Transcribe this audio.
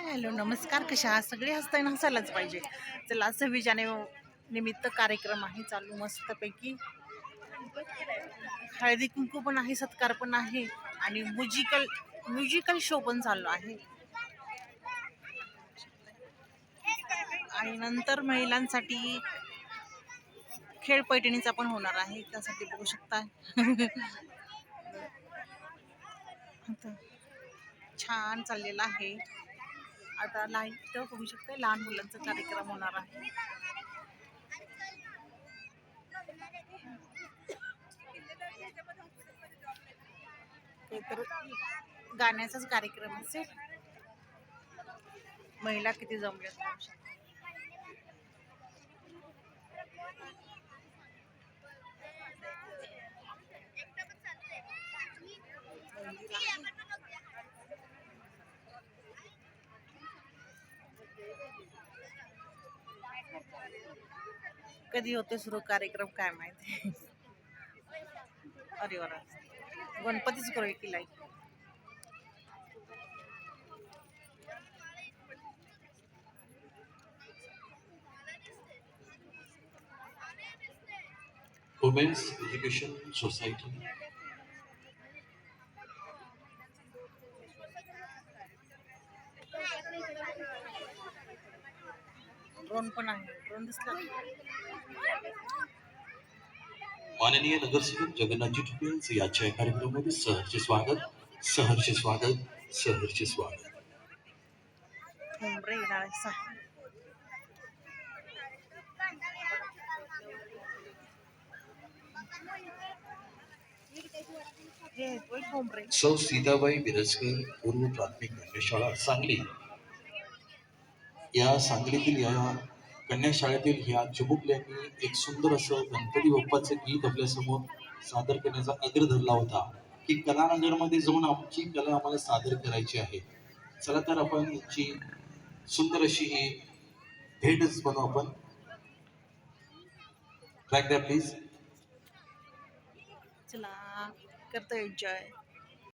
Hello नमस्कार. कशा आहात? सगळे हसताना हसायलाच पाहिजे. चला सव्वीस जानेवारी निमित्त कार्यक्रम आहे चालू मस्तपैकी. हळदी कुंकू पण आहे सत्कार पण आहे आणि म्युजिकल म्युजिकल शो पण चालू आहे. आणि नंतर महिलांसाठी खेळ पैठणीचा पण होणार आहे त्यासाठी बघू शकता. छान चाललेला आहे. आता लाइट होऊ शकते लहान मुलांचा कार्यक्रम होणार आहे. ते तर गाण्याचाच कार्यक्रम असेल. महिला किती जमल्यात कधी होते सुरू कार्यक्रम काय माहिती? अरे वर गणपतीच करू की लाई वुमेन्स एज्युकेशन सोसायटी ड्रोन पण आहे. ड्रोन दिसला. माननीय नगरसेवक जगन्नाथजी ठुकरेंचे याच्या या कार्यक्रमामध्ये सहर्ष स्वागत सहर्ष स्वागत सहर्ष स्वागत. सौ सीताबाई मिरजकर पूर्व प्राथमिक कन्याशाळा सांगली. या सांगलीतील या कन्याशाळेतील ह्या चिमुकल्यांनी एक सुंदर असं गणपती बाप्पाचं गीत आपल्यासमोर सादर करण्याचा अग्र धरला होता की कलानगरमध्ये जाऊन आमची कला आम्हाला सादर करायची आहे. चला तर आपण यांची सुंदर अशी ही भेटच बनवू आपण. ट्रॅक द्या प्लीज चला करतो एन्जॉय